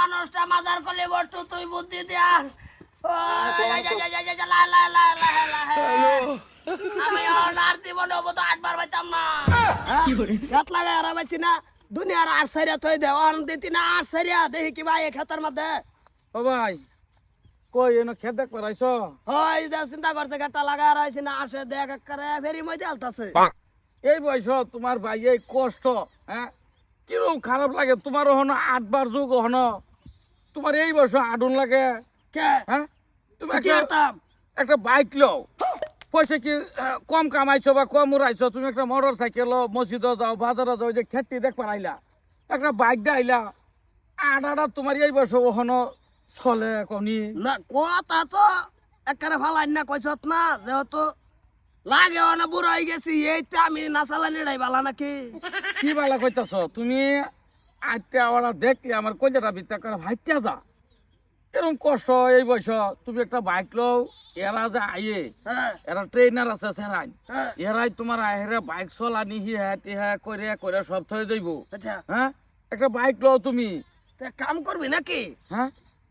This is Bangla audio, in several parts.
মানুষটা মাজার করলে বট্টু তুই বুদ্ধি দিয়া ও, যা, যা, যা, যা, যা, যা, লা, লা, লা, লা, লা, লা। আমি আর জীবনে তো আটবার পাইতাম না। গাত লাগাই আর পাইছি না। দুনিয়ার আর সারিয়া থই দে অন দিতি না আর সারিয়া দেখি কি ভাই খেতার মধ্যে। ও ভাই কই এনো খেত দেখ পারাইছ? হয় যে চিন্তা করছে গাটটা লাগা রয়েছে না আসে দেখ করে ফেরি মধ্যে আলতাছে। এই বয়স তোমার ভাই এই কষ্ট হ্যাঁ? কীরকম খারাপ লাগে? তোমার হন আটবার যুগ হন। তোমার এই বয়স আডুন লাগে। কে? হ্যাঁ? তুমি কি একটা করতাম একটা বাইক লও। পয়সা কি কম কামাইছো বা কম উড়াইছো? তুমি একটা মোটর সাইকেল মসজিদে যাও বাজারে যাও যে খেটি দেখ পারাইলা একটা বাইক দিয়ে আইলা। আট আটা তোমার এই বয়স হন চলে কনি। না কথা তো একেবারে ফালাই না কইছত না যেহেতু লাগে না বুড়ো হয়ে গেছি এইতে আমি নাচালানি ডাই বালা নাকি? কি বালা কইতাছ? তুমি আইতে আওয়ারা দেখলে আমার কলিজাটা ভিতরে করে ভাইটা যা। এরকম কষ্ট এই বয়স তুমি একটা বাইক লও এরা যে আইয়ে হ্যাঁ। এরা ট্রেনার আছে সেরাই হ্যাঁ। এরাই তোমার আহেরে বাইক চলানি হি হ্যাঁ টিহা করে করে সব থয়ে যাইব। আচ্ছা। হ্যাঁ? একটা বাইক লও তুমি। তে কাম করবি নাকি? হ্যাঁ?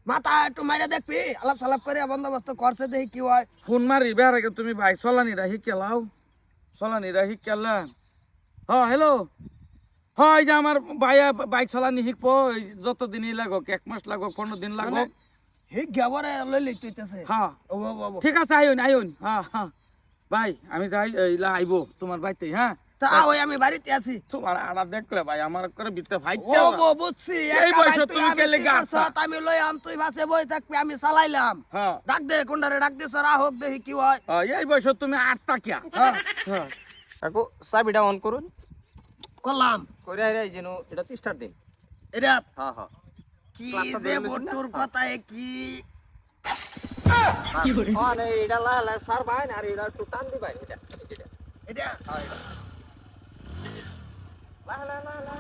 মাথা একটু মাইরে দেখবি আলাপ সালাপ করে বন্দোবস্ত করছে দেখি কি হয়। ফোন মারি বেড়ে তুমি বাইক চলানিরা শিখেলাও চলানিরা শিখেলা হ হ্যালো হয় যে আমার ভাইয়া বাইক চলানি শিখব এই যত দিনই লাগক এক মাস লাগক পনেরো দিন মানে লাগক গেবরে তুইতেছে হ্যাঁ। ঠিক আছে আইন আইন। হ্যাঁ হ্যাঁ। ভাই আমি যাই এইলা আইব তোমার বাড়িতে হ্যাঁ? তা ওই আমি বাড়িতে আছি। তোমার আড়া দেখলে ভাই আমার করে ও বুঝছি এই বয়সে তুমি কি আমি লই আম তুই বাসে বই থাকবি আমি চালাইলাম। হ্যাঁ। ডাক দে ডাক দে সরা হোক দেখি কি হয়। এই বয়সে তুমি আটটা কিয়া? হ্যাঁ। হ্যাঁ। চাবিটা অন করুন। করলাম। করে আইরে যেন এটা স্টার্ট দিন এটা হ্যাঁ হ্যাঁ কি যে ধরে লইছি না? বটুর কথায় কি? হ্যাঁ না এটা লা লা সার বাইন আর এটা একটু টান দিবাই এটা এটা। এটা? হ্যাঁ এটা। লা লা লা লা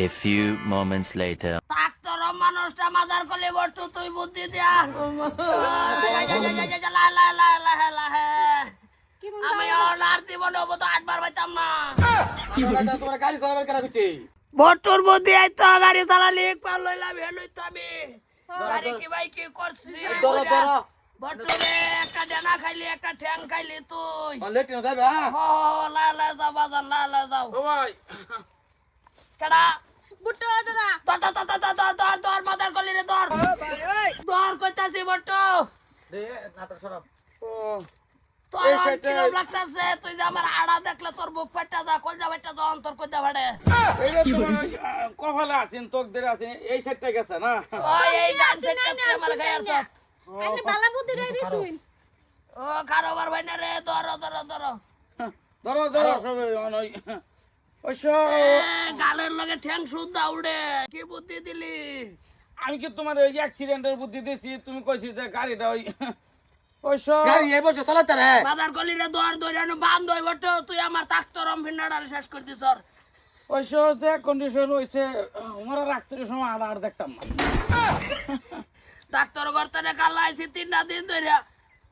A few moments later. Doctor মানুষটা মাজার করলে বটু তুই বুদ্ধি দিয়া। লা, লা, লা, লাহে, লাহে। আমি আর জীবনে হব তো আটবার পাইতাম না। তোমার গাড়ি চালাবার কেন কইছি বটুর বুদ্ধি এই তো গাড়ি চালালি পার লইলাম হেলুই তো আমি। গাড়ি কি ভাই কি করছি ধরো। একটা ডানা খাইলি একটা ঠ্যাং খাইলি তুই। লেট না যাবে হ্যাঁ? লা লা যাও বাজার লা লা যাও। ও ভাই। কেডা? বুটো দাদা দর দর দর দর দর দর দর মাদার করলি রে দর দর কইতাছি বটু দে নাটক সরাব ও। তোর কিরম লাগতাছে? তুই যে আমার আড়া দেখলে তোর বুক পেটটা যা কলজা পেটটা যা অন্তর কইতে পারে। এই যে তোমার ওই, আহ, কপালে আছেন তোক ধরে আছেন এই সাইডটা গেছে না? ওই এই ডান সাইডটা তুই আমার গায়ে আসছ আইনে বালা বুদ্ধি রে দিছুন। ও কারোবার ভাই না রে ধর ধর ধর। ধরো ধরো সবে ওই ওই সব গালের লগে ঠ্যাং সুদ্ধা উড়ে কি বুদ্ধি দিলি? আমি কি তোমার ওই অ্যাক্সিডেন্টের বুদ্ধি দিয়েছি তুমি কইছি যে গাড়িটা ওই গাড়ি এই বসে চালাতে রে। বাজার কলি রে দর দর এনে বান্ধ হই বটু তুই আমার তাক্তরম ভিন্নাডাল শেষ করে দিছ ওই সব যে কন্ডিশন হয়েছে আমার রাখতে সময় আর আর দেখতাম না। ডাক্তার গর্তনে কালাইছি তিনটা দিন ধরে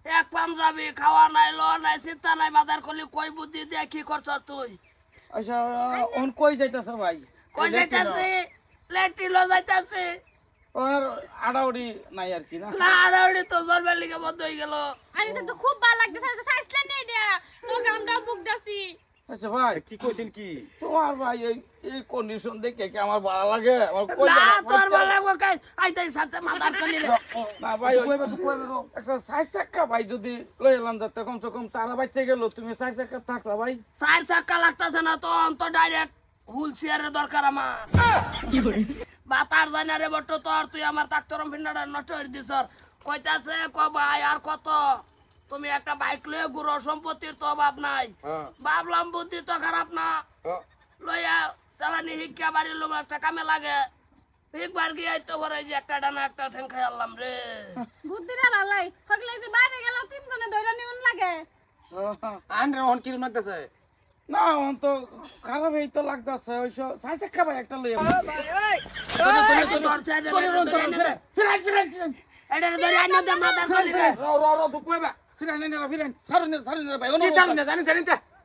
এক পাঞ্জাবি খাওয়া নাই ল নাই চিন্তা নাই বাজার কলি কই বুদ্ধি দিয়ে কি করছ তুই? আচ্ছা ওন কই যাইতেছে ভাই? কই যাইতাছি? লেটিলো যাইতাছি। ওর আড়াউড়ি নাই আর কি না? না আড়াউড়ি তো জন্মের লিগে বন্ধ হয়ে গেল। আরে এটা তো খুব ভালো লাগতেছে এটা সাইসলেন নে এটা তোকে আমরা বুক দাসি আচ্ছা ভাই। কি কইছেন কি? তোমার ভাই এই এই কন্ডিশন দেখে কি আমার ভালো লাগে? আমার কই না তোর ভালো লাগবো কাই আইতাই সাথে মাথার রে। না ভাই ওই- একটা সাইজ চাক্কা ভাই যদি লই এলাম যাতে কমসে কম তারা বাচ্চা গেল তুমি সাইজ চাক্কা থাকলা ভাই। চার চাক্কা লাগতাছে না তো অন্ত ডাইরেক্ট হুইল চেয়ারের দরকার আমার। বাতার জানা রে বট্ট তোর তুই আমার ডাক্তারম ভিন্নাটা নষ্ট করে দিস কইতাছে ক ভাই আর কত? তুমি একটা বাইক লয়ে গুড়ো সম্পত্তির তো অভাব নাই। হ্যাঁ। ভাবলাম বুদ্ধি তো খারাপ না। হ্যাঁ। লইয়া চালানি শিক্ষা বাড়ি লোম একটা কামে লাগে। একবার গিয়ে তো পরে যে একটা ডানা একটা ঠ্যাং খাই আনলাম রে। বুদ্ধিটা ভালাই। হগলে যে বাইরে গেল তিনজনে ধরে নিউন লাগে। হ্যাঁ। আন্ডার অন কিরম লাগতেছে? না অন তো খারাপ এই তো লাগতেছে ওই সাইজ চাক্কা ভাই একটা লই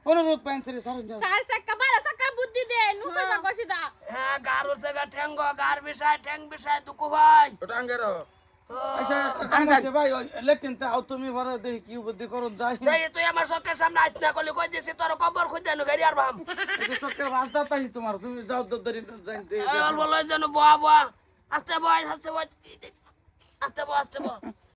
অনুরোধ পাইন সরি সারুন চার চাক্কা বারা চাক্কার বুদ্ধি দে নুকা গার উঠছে গা ঠ্যাঙ্গ গার বিষয় ঠ্যাং বিষয় দুকু ভাই। ওটা আস্তে বয় আস্তে বয় আস্তে বয় আস্তে বয়